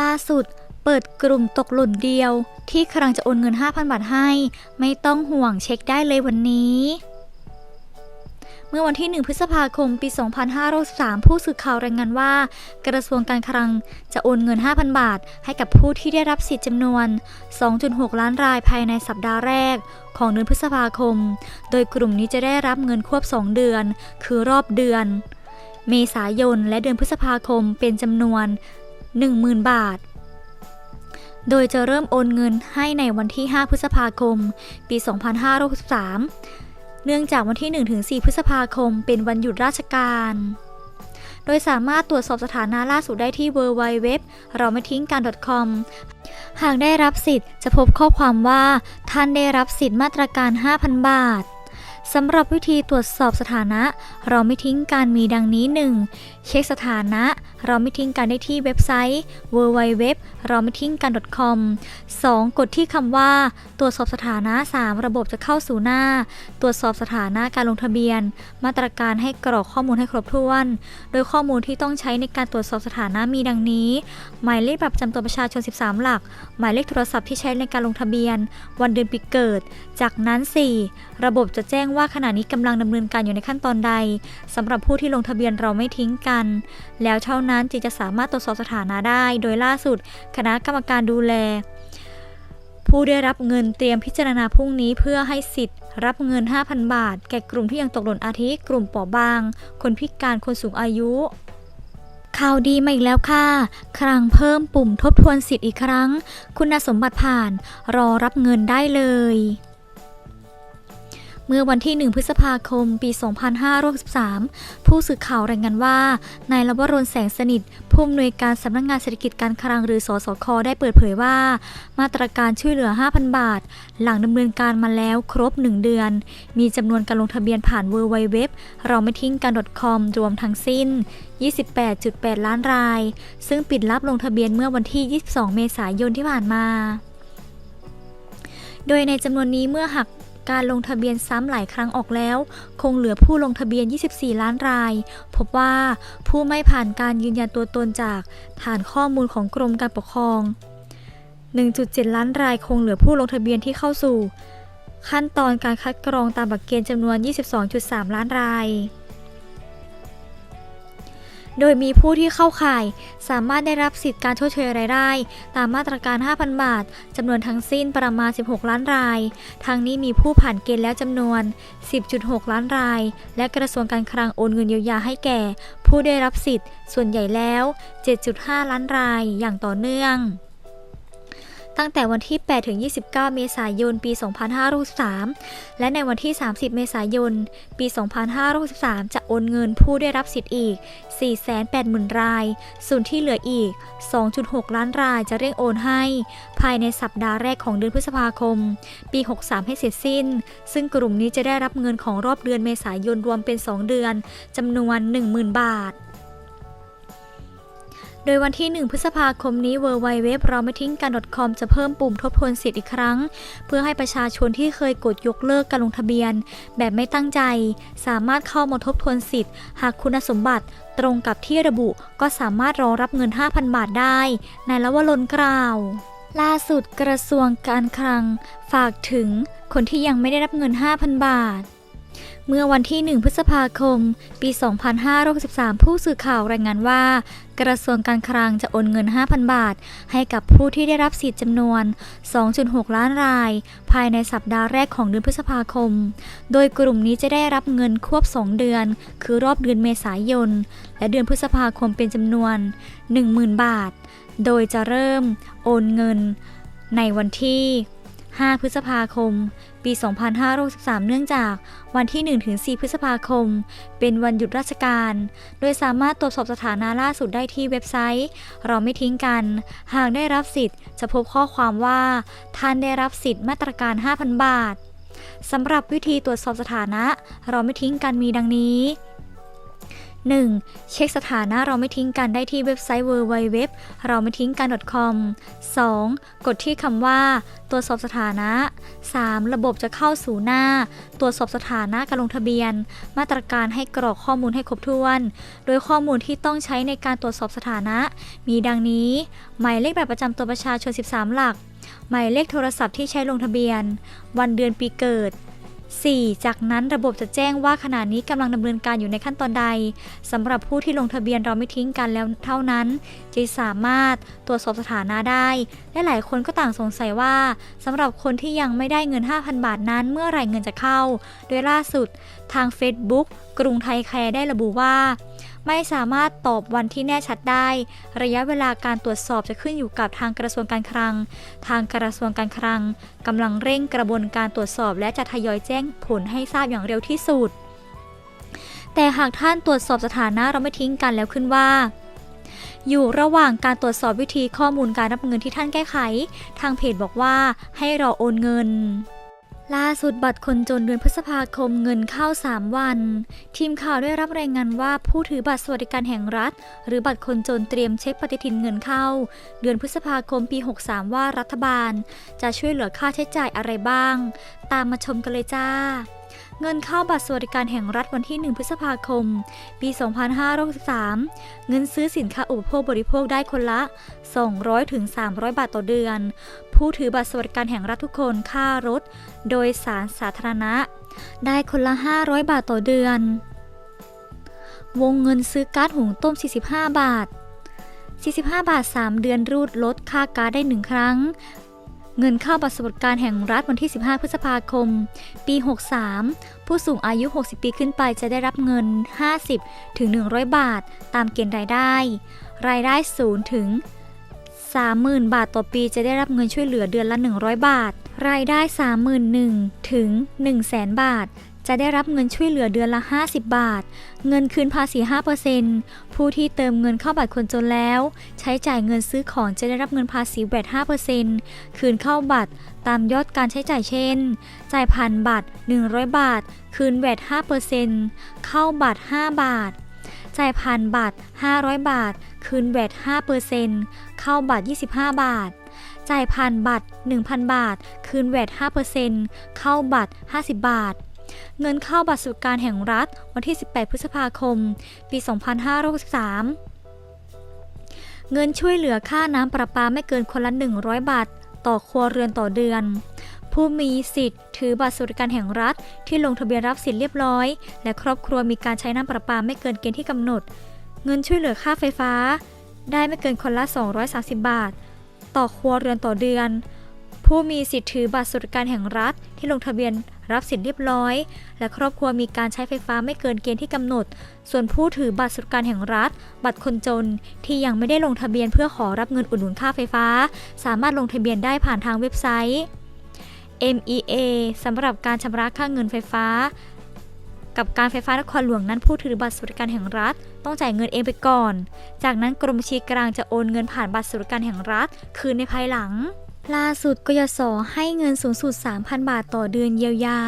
ล่าสุดเปิดกลุ่มตกหล่นเดียว ที่กำลังจะโอนเงิน 5,000 บาทให้ ไม่ต้องห่วงเช็คได้เลยวันนี้ เมื่อวันที่ 1 พฤษภาคม ปี 2563 ผู้สื่อข่าวรายงานว่า กระทรวงการคลังจะโอนเงิน 5,000 บาท ให้กับผู้ที่ได้รับสิทธิ์จำนวน 2.6 ล้านรายภายในสัปดาห์แรก ของเดือนพฤษภาคม โดยกลุ่มนี้จะได้รับเงินควบ 2 เดือน คือรอบเดือน เมษายนและเดือนพฤษภาคมเป็นจำนวน 10,000 บาท โดยจะเริ่มโอนเงินให้ในวันที่ 5 พฤษภาคม ปี 2563 เนื่องจากวันที่ 1-4 พฤษภาคม เป็นวันหยุดราชการ โดยสามารถตรวจสอบสถานะล่าสุดได้ที่ www เราไม่ทิ้งกัน .com หากได้รับสิทธิ์จะพบข้อความว่า ท่านได้รับสิทธิ์มาตรการ 5,000 บาท สำหรับวิธีตรวจสอบสถานะ เราไม่ทิ้งการมีดังนี้ 1. เช็คสถานะ เราไม่ทิ้งกันได้ที่เว็บไซต์ www เราไม่ทิ้งกัน .com 2. กดที่คำว่า ตรวจสอบสถานะ 3. ระบบจะเข้าสู่หน้า ตรวจสอบสถานะการลงทะเบียน มาตรการให้กรอกข้อมูลให้ครบถ้วน โดยข้อมูลที่ต้องใช้ในการตรวจสอบสถานะมีดังนี้ หมายเลขบัตรประจำตัวประชาชน 13 หลัก หมายเลขโทรศัพท์ที่ใช้ในการลงทะเบียน วันเดือนปีเกิด จากนั้น 4. ระบบจะแจ้งว่าาขณะนี้กำลังดำเนินการอยู่ในขั้นตอนใดสำหรับผู้ที่ลงทะเบียนเราไม่ทิ้งกัน แล้วเท่านั้นจึงจะสามารถตรวจสอบสถานะได้ โดยล่าสุด คณะกรรมการดูแล ผู้ได้รับเงินเตรียมพิจารณาพรุ่งนี้เพื่อให้สิทธิ์ รับเงิน 5,000 บาท แก่กลุ่มที่ยังตกหล่นอาทิกลุ่มเปราะบาง คนพิการคนสูงอายุข่าวดีมาอีกแล้วค่ะ ครั้งเพิ่มปุ่มทบทวนสิทธิ์อีกครั้ง คุณสมบัติผ่าน รอรับเงินได้เลย เมื่อวันที่ 1 พฤษภาคม ปี 2563 ผู้สื่อข่าวรายงานว่า นายลวรนแสงสนิท ผู้อำนวยการสำนักงานเศรษฐกิจการคลังหรือ สสค ได้เปิดเผยว่า มาตรการช่วยเหลือ 5,000 บาท หลังดำเนินการมาแล้วครบ 1 เดือน มีจำนวนการลงทะเบียนผ่าน w w w เราไม่ทิ้งกัน .com รวมทั้งสิ้น 28.8 ล้านราย ซึ่งปิดรับลงทะเบียนเมื่อวันที่ 22 เมษายนที่ผ่านมาโดยในจำนวนนี้เมื่อหัก การลงทะเบียนซ้ำหลายครั้งออกแล้ว คงเหลือผู้ลงทะเบียน 24 ล้านราย พบว่าผู้ไม่ผ่านการยืนยันตัวตนจากฐานข้อมูลของกรมการปกครอง 1.7 ล้านรายคงเหลือผู้ลงทะเบียนที่เข้าสู่ ขั้นตอนการคัดกรองตามหลักเกณฑ์จำนวน 22.3 ล้านราย โดยมีผู้ที่เข้าข่าย สามารถได้รับสิทธิการชดเชยรายได้ ตามมาตรการ 5,000 บาทจำนวนทั้งสิ้นประมาณ 16 ล้านราย ทั้งนี้มีผู้ผ่านเกณฑ์แล้วจำนวน 10.6 ล้านราย และกระทรวงการคลังโอนเงินเยียวยาให้แก่ ผู้ได้รับสิทธิ์ ส่วนใหญ่แล้ว 7.5 ล้านรายอย่างต่อเนื่อง ตั้งแต่วันที่ 8 ถึง 29 เมษายน ปี 2563 และในวันที่ 30 เมษายน ปี 2563 จะโอนเงินผู้ได้รับสิทธิ์อีก 480,000 ราย ส่วนที่เหลืออีก 2.6 ล้านรายจะเร่งโอนให้ ภายในสัปดาห์แรกของเดือนพฤษภาคม ปี 63 ให้เสร็จสิ้น ซึ่งกลุ่มนี้จะได้รับเงินของรอบเดือนเมษายนรวมเป็น 2 เดือนจำนวน 10,000 บาท โดยวันที่ 1 พฤษภาคมนี้ w w w เราไม่ทิ้งกัน .com จะเพิ่มปุ่มทบทวนสิทธิ์อีกครั้ง เพื่อให้ประชาชนที่เคยกดยกเลิกการลงทะเบียน แบบไม่ตั้งใจ สามารถเข้ามาทบทวนสิทธิ์ หากคุณสมบัติตรงกับที่ระบุก็สามารถรอรับเงิน 5,000 บาทได้ ในละวรนกล่าว ล่าสุดกระทรวงการคลัง ฝากถึงคนที่ยังไม่ได้รับเงิน 5,000 บาท เมื่อวันที่ 1 พฤษภาคม ปี 2563 ผู้สื่อข่าวรายงานว่า กระทรวงการคลังจะโอนเงิน 5,000 บาท ให้กับผู้ที่ได้รับสิทธิ์จำนวน 2.6 ล้านราย ภายในสัปดาห์แรกของเดือนพฤษภาคม โดยกลุ่มนี้จะได้รับเงินควบ 2 เดือน คือรอบเดือนเมษายน และเดือนพฤษภาคมเป็นจำนวน 10,000 บาท โดยจะเริ่มโอนเงินในวันที่ 5 พฤษภาคม ปี 2563 เนื่องจากวันที่ 1-4 พฤษภาคม เป็นวันหยุดราชการ โดยสามารถตรวจสอบสถานะล่าสุดได้ที่เว็บไซต์ เราไม่ทิ้งกัน หากได้รับสิทธิ์ จะพบข้อความว่า ท่านได้รับสิทธิ์มาตรการ 5,000 บาทสำหรับวิธีตรวจสอบสถานะ เราไม่ทิ้งกันมีดังนี้ 1. เช็คสถานะเราไม่ทิ้งกันได้ที่เว็บไซต์ www เราไม่ทิ้งกัน .com 2. กดที่คำว่า ตรวจสอบสถานะ 3. ระบบจะเข้าสู่หน้า ตรวจสอบสถานะการลงทะเบียน มาตรการให้กรอกข้อมูลให้ครบถ้วน โดยข้อมูลที่ต้องใช้ในการตรวจสอบสถานะ มีดังนี้ หมายเลขบัตรประจำตัวประชาชน 13 หลัก หมายเลขโทรศัพท์ที่ใช้ลงทะเบียน วันเดือนปีเกิด 4. จากนั้นระบบจะแจ้งว่าขณะนี้กำลังดำเนินการอยู่ในขั้นตอนใดสำหรับผู้ที่ลงทะเบียนเราไม่ทิ้งกันแล้วเท่านั้นจะสามารถตรวจสอบสถานะได้ และหลายคนก็ต่างสงสัยว่าสำหรับคนที่ยังไม่ได้เงิน 5,000 บาทนั้น เมื่อไหร่เงินจะเข้า โดยล่าสุดทาง Facebook กรุงไทยแคร์ได้ระบุว่า ไม่สามารถตอบวันที่แน่ชัดได้ ระยะเวลาการตรวจสอบจะขึ้นอยู่กับทางกระทรวงการคลัง ทางกระทรวงการคลังกำลังเร่งกระบวนการตรวจสอบ และจะทยอยแจ้งผลให้ทราบอย่างเร็วที่สุด แต่หากท่านตรวจสอบสถานะเราไม่ทิ้งกันแล้วขึ้นว่าอยู่ระหว่างการตรวจสอบวิธีข้อมูลการรับเงินที่ท่านแก้ไข ทางเพจบอกว่าให้รอโอนเงิน ล่าสุดบัตรคนจนเดือนพฤษภาคมเงินเข้า 3 วัน ทีมข่าวได้รับรายงานว่าผู้ถือบัตรสวัสดิการแห่งรัฐ หรือบัตรคนจนเตรียมเช็คปฏิทินเงินเข้า เดือนพฤษภาคมปี 63 ว่ารัฐบาล จะช่วยเหลือค่าใช้จ่ายอะไรบ้าง ตามมาชมกันเลยจ้าเงินเข้าบัตรสวัสดิการแห่งรัฐวันที่ 1 พฤษภาคม ปี 2563 เงินซื้อสินค้าอุปโภคบริโภคได้คนละ 200ถึง300 บาทต่อเดือน ผู้ถือบัตรสวัสดิการแห่งรัฐทุกคนค่ารถ โดยสารสาธารณะ ได้คนละ 500 บาทต่อเดือน วงเงินซื้อก๊าซหุงต้ม 45 บาท 45 บาท 3 เดือนรูดลดค่าก๊าซได้ 1 ครั้ง เงินเข้าบัตรสวัสดิการแห่งรัฐวันที่ 15 พฤษภาคม ปี 63 ผู้สูงอายุ 60 ปีขึ้นไปจะได้รับเงิน 50ถึง100 บาท ตามเกณฑ์รายได้ รายได้0ถึง 30,000 บาทต่อปีจะได้รับเงินช่วยเหลือเดือนละ 100 บาท รายได้ 31,000ถึง100,000 บาท จะได้รับเงินช่วยเหลือเดือนละ 50 บาท เงินคืนภาษี 5%ผู้ที่เติมเงินเข้าบัตรคนจนแล้ว ใช้จ่ายเงินซื้อของจะได้รับเงินภาษีแวด5%คืนเข้าบัตรตามยอดการใช้จ่ายเช่น จ่ายผ่านบัตร 100 บาท คืนแวด5%เข้าบัตร 5 บาทจ่ายผ่านบัตร 500 บาท คืนแวด5%เข้าบัตร 25 บาท จ่ายผ่านบัตร 1,000 บาท คืนแวด5%เข้าบัตร 50 บาท เงินเข้าบัตรสวัสดิการแห่งรัฐ วันที่ 18 พฤษภาคม ปี 2563 เงินช่วยเหลือค่าน้ำประปาไม่เกินคนละ 100 บาท ต่อครัวเรือนต่อเดือนผู้มีสิทธิ์ถือบัตรสวัสดิการแห่งรัฐ ที่ลงทะเบียนรับสิทธิ์เรียบร้อย และครอบครัวมีการใช้น้ำประปาไม่เกินเกณฑ์ที่กำหนด เงินช่วยเหลือค่าไฟฟ้า ได้ไม่เกินคนละ 230 บาท ต่อครัวเรือนต่อเดือน ผู้มีสิทธิ์ถือบัตรสวัสดิการแห่งรัฐที่ลงทะเบียนรับสิทธิ์เรียบร้อย และครอบครัวมีการใช้ไฟฟ้าไม่เกินเกณฑ์ที่กำหนด ส่วนผู้ถือบัตรสวัสดิการแห่งรัฐ บัตรคนจนที่ยังไม่ได้ลงทะเบียนเพื่อขอรับเงินอุดหนุนค่าไฟฟ้า สามารถลงทะเบียนได้ผ่านทางเว็บไซต์ MEA สำหรับการชำระค่าเงินไฟฟ้า กับการไฟฟ้านครหลวงนั้นผู้ถือบัตรสวัสดิการแห่งรัฐ ต้องจ่ายเงินเองไปก่อน จากนั้นกรมบัญชีกลางจะโอนเงินผ่านบัตรสวัสดิการแห่งรัฐ คืนในภายหลัง ล่าสุดกยศให้เงินสูงสุด 3,000 บาทต่อเดือนเยียวยา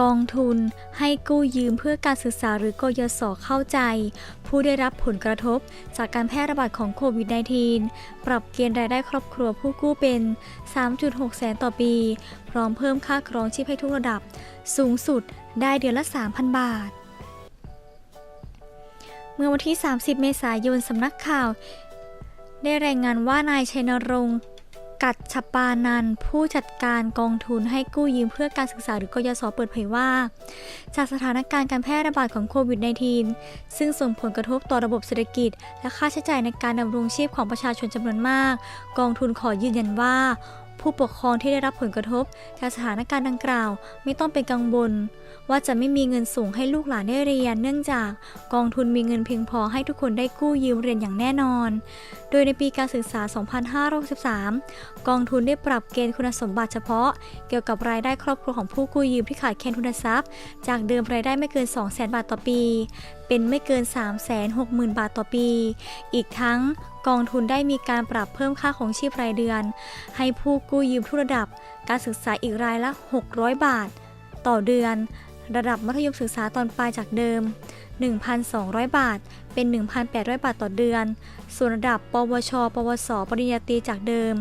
กองทุน ให้กู้ยืมเพื่อการศึกษาหรือกยศเข้าใจ ผู้ได้รับผลกระทบจากการแพร่ระบาดของโควิด -19 ปรับเกณฑ์รายได้ครอบครัวผู้กู้เป็น 3.6 แสนต่อปี พร้อมเพิ่มค่าครองชีพให้ทุกระดับ สูงสุดได้เดือนละ 3,000 บาท เมื่อวันที่ 30 เมษายนสำนักข่าวได้รายงานว่านายชัยนรงค์ กัดชปานันผู้จัดการกองทุนให้กู้ยืมเพื่อการศึกษาหรือกยศเปิดเผยว่า จากสถานการณ์การแพร่ระบาดของโควิด -19 ซึ่งส่งผลกระทบต่อระบบเศรษฐกิจ และค่าใช้จ่ายในการดำรงชีพของประชาชนจำนวนมาก กองทุนขอยืนยันว่า ผู้ปกครองที่ได้รับผลกระทบ จากสถานการณ์ดังกล่าว ไม่ต้องเป็นกังวล ว่าจะไม่มีเงินส่งให้ลูกหลานได้เรียน เนื่องจากกองทุนมีเงินเพียงพอให้ทุกคนได้กู้ยืมเรียนอย่างแน่นอน โดยในปีการศึกษา 2563 กองทุนได้ปรับเกณฑ์คุณสมบัติเฉพาะ เกี่ยวกับรายได้ครอบครัวของผู้กู้ยืมที่ขาดแคลนทุนทรัพย์ จากเดิมรายได้ไม่เกิน 200,000 บาทต่อปี เป็นไม่เกิน 360,000 บาทต่อปี อีกทั้งกองทุนได้มีการปรับเพิ่มค่าของชีพรายเดือน ให้ผู้กู้ยืมทุกระดับ การศึกษาอีกรายละ 600 บาท ต่อเดือน ระดับมัธยมศึกษาตอนปลายจากเดิม 1,200 บาท เป็น 1,800 บาทต่อเดือน ส่วนระดับ ปวช ปวส ปริญญาตรีจากเดิม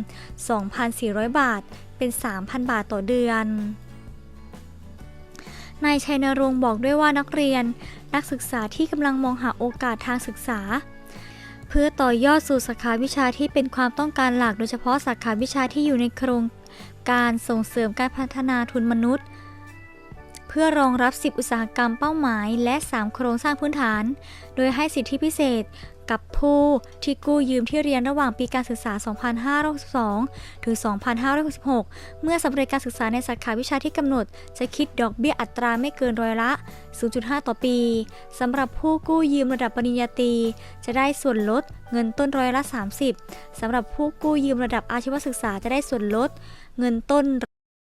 2,400 บาท เป็น 3,000 บาทต่อเดือน นายชัยนรงค์บอกด้วยว่านักเรียน นักศึกษาที่กำลังมองหาโอกาสทางศึกษา เพื่อต่อยอดสู่สาขาวิชาที่เป็นความต้องการหลัก โดยเฉพาะสาขาวิชาที่อยู่ในโครงการส่งเสริมการพัฒนาทุนมนุษย์ เพื่อรองรับ 10 อุตสาหกรรมเป้าหมาย และ 3 โครงสร้างพื้นฐาน โดยให้สิทธิพิเศษกับผู้ที่กู้ยืมที่เรียนระหว่างปีการศึกษา 2562 ถึง 2566 เมื่อสำเร็จการศึกษาในสาขาวิชาที่กำหนด จะคิดดอกเบี้ยอัตราไม่เกินร้อยละ 0.5 ต่อปี สำหรับผู้กู้ยืมระดับปริญญาตรี จะได้ส่วนลดเงินต้นร้อยละ 30 สำหรับผู้กู้ยืมระดับอาชีวศึกษาจะได้ส่วนลด เงินต้น